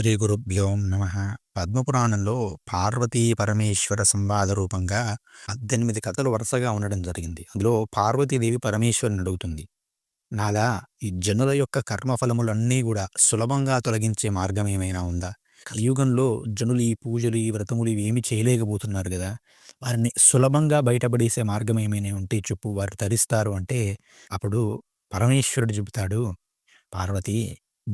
శ్రీ గురుభ్యో నమ. పద్మపురాణంలో పార్వతీ పరమేశ్వర సంవాద రూపంగా పద్దెనిమిది కథలు వరుసగా ఉండడం జరిగింది. అందులో పార్వతీదేవి పరమేశ్వరుని అడుగుతుంది. నాలా ఈ జనుల యొక్క కర్మఫలములన్నీ కూడా సులభంగా తొలగించే మార్గం ఏమైనా ఉందా? కలియుగంలో జనులు ఈ పూజలు ఈ వ్రతములు ఇవి ఏమి చేయలేకపోతున్నారు కదా. వారిని సులభంగా బయటపడేసే మార్గం ఏమైనా ఉంటే చెప్పు వారు తరిస్తారు అంటే అప్పుడు పరమేశ్వరుడు చెబుతాడు పార్వతి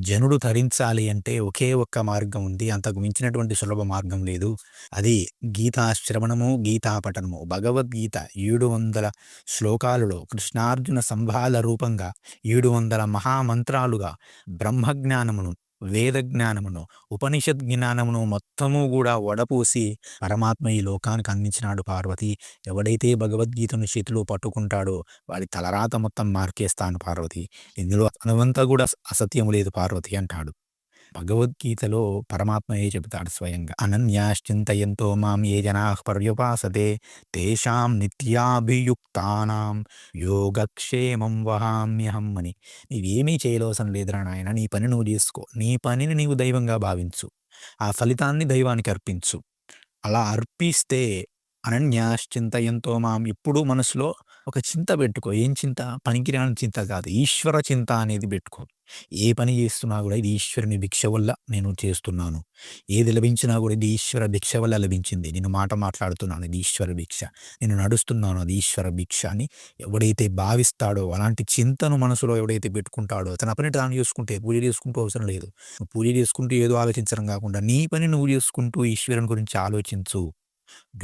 జనుడు తరించాలి అంటే ఒకే ఒక్క మార్గం ఉంది. అంతకు మించినటువంటి సులభ మార్గం లేదు. అది గీతా శ్రవణము గీతా పఠనము. భగవద్గీత ఏడు వందల శ్లోకాలలో కృష్ణార్జున సంభాల రూపంగా ఏడు వందల మహామంత్రాలుగా బ్రహ్మజ్ఞానమును వేద జ్ఞానమును ఉపనిషత్ జ్ఞానమును మొత్తము కూడా వడపూసి పరమాత్మ ఈ లోకానికి అందించినాడు పార్వతి. ఎవడైతే భగవద్గీతను చేతిలో పట్టుకుంటాడో వాడి తలరాత మొత్తం మార్కేస్తాను పార్వతి. ఇందులో అనువంతా కూడా అసత్యము లేదు పార్వతి అంటాడు. భగవద్గీతలో పరమాత్మయే చెబుతాడు స్వయంగా? అనన్యాశ్చింతయంతో మాం ఏ జనా పర్యుపాసతే తేషాం నిత్యాభియుక్తానాం యోగక్షేమం వహామ్యహం అని. నీవేమీ చేయలోసం లేదురా నాయన నీ పని నువ్వు చేసుకో. నీ పనిని నీవు దైవంగా భావించు. ఆ ఫలితాన్ని దైవానికి అర్పించు. అలా అర్పిస్తే అనన్యాశ్చింతయంతో మాం ఇప్పుడు మనసులో ఒక చింత పెట్టుకో. ఏం చింత? పనికిరాని చింత కాదు. ఈశ్వర చింత అనేది పెట్టుకో. ఏ పని చేస్తున్నా కూడా ఇది ఈశ్వరుని భిక్ష వల్ల నేను చేస్తున్నాను. ఏది లభించినా కూడా ఇది ఈశ్వర భిక్ష వల్ల లభించింది. నేను మాట మాట్లాడుతున్నాను. ఇది ఈశ్వర భిక్ష. నేను నడుస్తున్నాను. అది ఈశ్వర భిక్ష అని ఎవడైతే భావిస్తాడో అలాంటి చింతను మనసులో ఎవడైతే పెట్టుకుంటాడో తన పని తాను చేసుకుంటే పూజ చేసుకుంటూ అవసరం లేదు. పూజ చేసుకుంటూ ఏదో ఆలోచించడం కాకుండా నీ పని నువ్వు చేసుకుంటూ ఈశ్వరుని గురించి ఆలోచించు.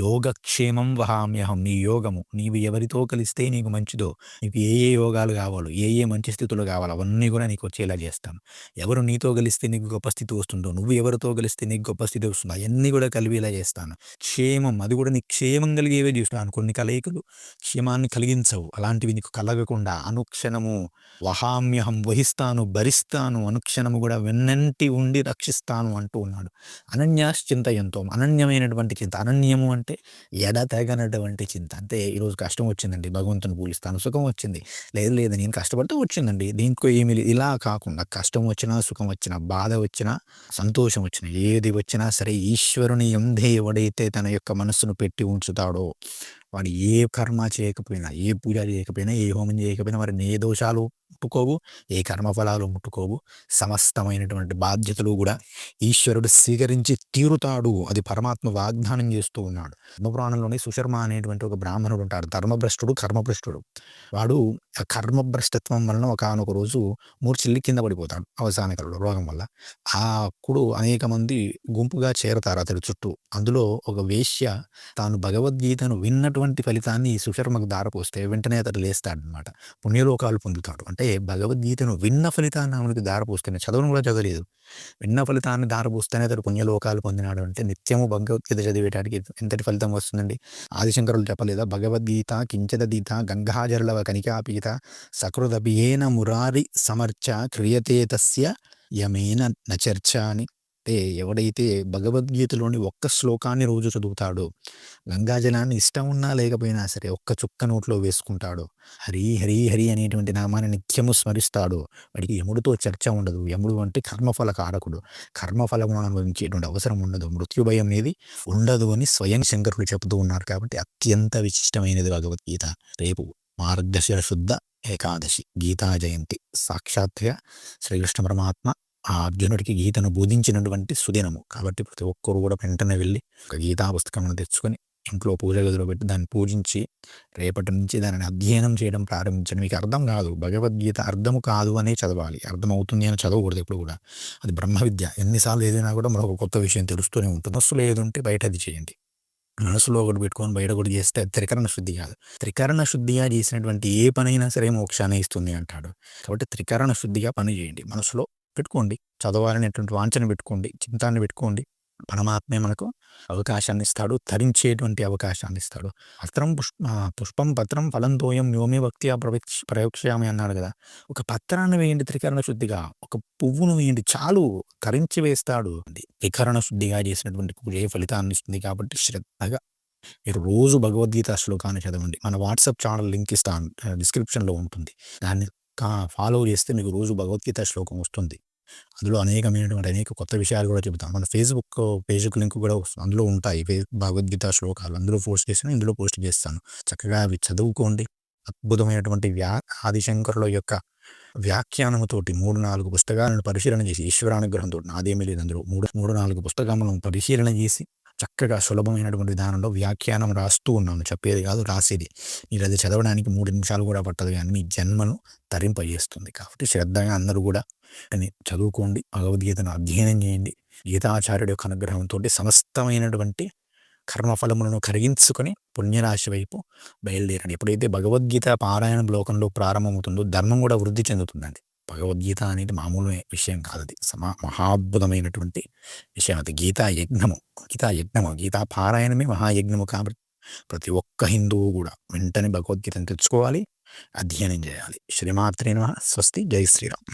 యోగక్షేమం వహామ్యహం. నీ యోగము నీవు ఎవరితో కలిస్తే నీకు మంచిదో నీకు ఏ ఏ యోగాలు కావాలో ఏ ఏ మంచి స్థితులు కావాలో అవన్నీ కూడా నీకు వచ్చేలా చేస్తాను ఎవరు నీతో కలిస్తే నీకు గొప్ప స్థితి వస్తుందో నువ్వు ఎవరితో కలిస్తే నీకు గొప్ప స్థితి వస్తుందో అవన్నీ కూడా కలిగేలా చేస్తాను. క్షేమం అది కూడా నీకు క్షేమం కలిగేవే చూస్తాను. కొన్ని కలయికలు క్షేమాన్ని కలిగించవు. అలాంటివి నీకు కలగకుండా అనుక్షణము వహామ్యహం వహిస్తాను భరిస్తాను అనుక్షణము కూడా వెన్నంటి ఉండి రక్షిస్తాను అంటూ ఉన్నాడు. అనన్యాశ్చింత ఎంతో అనన్యమైనటువంటి చింత అనన్యము అంటే ఎడతెగనటువంటి చింత. అంటే ఈరోజు కష్టం వచ్చిందండి భగవంతుని పూజిస్తాను సుఖం వచ్చింది. లేదు లేదు నేను కష్టపడితే వచ్చిందండి దీంట్లో ఏమీ లేదు. ఇలా కాకుండా కష్టం వచ్చినా సుఖం వచ్చినా బాధ వచ్చినా సంతోషం వచ్చినా ఏది వచ్చినా సరే ఈశ్వరుని ఎందే ఎవడైతే తన యొక్క మనస్సును పెట్టి ఉంచుతాడో వాడు ఏ కర్మ చేయకపోయినా ఏ పూజ చేయకపోయినా ఏ హోమం చేయకపోయినా వారిని ఏ దోషాలు ముట్టుకోవు. ఏ కర్మఫలాలు ముట్టుకోవు. సమస్తమైనటువంటి బాధ్యతలు కూడా ఈశ్వరుడు స్వీకరించి తీరుతాడు. అది పరమాత్మ వాగ్దానం చేస్తూ ఉన్నాడు. ధర్మపురాణంలోనే సుశర్మ అనేటువంటి ఒక బ్రాహ్మణుడు ఉంటాడు. ధర్మభ్రష్టుడు కర్మభ్రష్టుడు. వాడు కర్మభ్రష్టత్వం వలన ఒకనొక రోజు మూర్చిల్లి కింద పడిపోతాడు అవసానకరుడు రోగం వల్ల. ఆ అప్పుడు అనేక మంది గుంపుగా చేరతారు అతడి చుట్టూ. అందులో ఒక వేశ్య తాను భగవద్గీతను విన్నటువంటి ఫలితాన్ని ఈ సుశర్మకు దారపోస్తే వెంటనే అతడు లేస్తాడనమాట పుణ్యలోకాలు పొందుతాడు. అంటే భగవద్గీతను విన్న ఫలితాన్ని ఆమెకు దారపోస్తేనే చదవను కూడా చదవలేదు. విన్న ఫలితాన్ని దారపోస్తేనే అతడు పుణ్యలోకాలు పొందినాడు అంటే నిత్యము భగవద్గీత చదివేటానికి ఎంతటి ఫలితం వస్తుందండి? ఆదిశంకరులు చెప్పలేదా? భగవద్గీత కించదీత గంగాజరలవ కనికాపీత సకృదభియేన మురారి సమర్చ క్రియతే తస్య యమేన నచర్చ అని అంటే ఎవడైతే భగవద్గీతలోని ఒక్క శ్లోకాన్ని రోజు చదువుతాడో గంగాజలాన్ని ఇష్టం ఉన్నా లేకపోయినా సరే ఒక్క చుక్క నోట్లో వేసుకుంటాడో హరి హరి హరి అనేటువంటి నామాన్ని నిత్యము స్మరిస్తాడో వాడికి యముడితో చర్చ ఉండదు. యముడు అంటే కర్మఫల కారకుడు. కర్మఫలము అనుభవించేటువంటి అవసరం ఉండదు. మృత్యుభయం అనేది ఉండదు అని స్వయం శంకరుడు చెబుతూ ఉన్నారు కాబట్టి అత్యంత విశిష్టమైనది భగవద్గీత. రేపు మార్గశిర శుద్ధ ఏకాదశి. గీతా జయంతి. సాక్షాత్గా శ్రీకృష్ణ పరమాత్మ ఆ అర్జునుడికి గీతను బోధించినటువంటి సుదినము. కాబట్టి ప్రతి ఒక్కరు కూడా వెంటనే వెళ్ళి ఒక గీతా పుస్తకం తెచ్చుకొని ఇంట్లో పూజ గదిలో పెట్టి దాన్ని పూజించి రేపటి నుంచి దానిని అధ్యయనం చేయడం ప్రారంభించండి. మీకు అర్థం కాదు. భగవద్గీత అర్థము కాదు అనే చదవాలి. అర్థమవుతుంది అని చదవకూడదు ఎప్పుడు కూడా. అది బ్రహ్మ విద్య ఎన్నిసార్లు ఏదైనా కూడా మరొక కొత్త విషయం తెలుస్తూనే ఉంటుంది. అసలు ఏదుంటే బయట అది చేయండి. మనసులో ఒకటి పెట్టుకొని బయట కూడా చేస్తే త్రికరణ శుద్ధి కాదు. త్రికరణ శుద్ధిగా చేసినటువంటి ఏ పనైనా సరే మోక్షాన్ని ఇస్తుంది అంటాడు. కాబట్టి త్రికరణ శుద్ధిగా పని చేయండి. మనసులో పెట్టుకోండి. చదవాలనేటువంటి వాంఛన పెట్టుకోండి. చింతాన్ని పెట్టుకోండి. పరమాత్మే మనకు అవకాశాన్ని ఇస్తాడు తరించేటువంటి అవకాశాన్ని ఇస్తాడు పత్రం పుష్ప పుష్పం పత్రం ఫలం తోయం యోమే భక్తి ప్రవేక్ష ప్రయోక్షయామి అన్నాడు కదా. ఒక పత్రాన్ని వేయండి త్రికరణ శుద్ధిగా ఒక పువ్వును వేయండి చాలు కరించి వేస్తాడు. త్రికరణ శుద్ధిగా చేసినటువంటి పూజ ఫలితాన్ని ఇస్తుంది కాబట్టి శ్రద్ధగా మీరు రోజు భగవద్గీత శ్లోకాన్ని చదవండి. మన వాట్సాప్ ఛానల్ లింక్ ఇస్తాను డిస్క్రిప్షన్లో ఉంటుంది. దాన్ని ఫాలో చేస్తే మీకు రోజు భగవద్గీత శ్లోకం వస్తుంది. అందులో అనేకమైనటువంటి అనేక కొత్త విషయాలు కూడా చెబుతాం. మన ఫేస్‌బుక్ పేజ్‌కి లింక్ కూడా అందులో ఉంటాయి. భగవద్గీత శ్లోకాలు అందులో పోస్ట్ చేసిన ఇందులో పోస్ట్ చేస్తాను. చక్కగా అవి చదువుకోండి. అద్భుతమైనటువంటి వ్యా ఆదిశంకరుల యొక్క వ్యాఖ్యానముతోటి 3, 4 పుస్తకాలను పరిశీలన చేసి ఈశ్వరానుగ్రహంతో నాదేమీ లేదు అందులో. 3, 3, 4 పుస్తకములను పరిశీలన చేసి చక్కగా సులభమైనటువంటి విధానంలో వ్యాఖ్యానం రాస్తూ ఉన్నాను. చెప్పేది కాదు రాసేది. మీరు అది చదవడానికి మూడు నిమిషాలు కూడా పట్టదు కానీ మీ జన్మను తరింపజేస్తుంది. కాబట్టి శ్రద్ధగా అందరూ కూడా అని చదువుకోండి. భగవద్గీతను అధ్యయనం చేయండి. గీతాచార్యుడి యొక్క అనుగ్రహంతో సమస్తమైనటువంటి కర్మఫలములను కరిగించుకొని పుణ్యరాశి వైపు బయలుదేరండి. ఎప్పుడైతే భగవద్గీత పారాయణ లోకంలో ప్రారంభమవుతుందో ధర్మం కూడా వృద్ధి చెందుతుందండి. భగవద్గీత అనేది మామూలు విషయం కాదది. సమా మహాద్భుతమైనటువంటి విషయం అది. గీతా యజ్ఞము. గీతా యజ్ఞము. గీతా పారాయణమే మహాయజ్ఞము కాబట్టి ప్రతి ఒక్క హిందువు కూడా వెంటనే భగవద్గీతను తెచ్చుకోవాలి. అధ్యయనం చేయాలి. శ్రీమాత్రే స్వస్తి. జై శ్రీరామ్.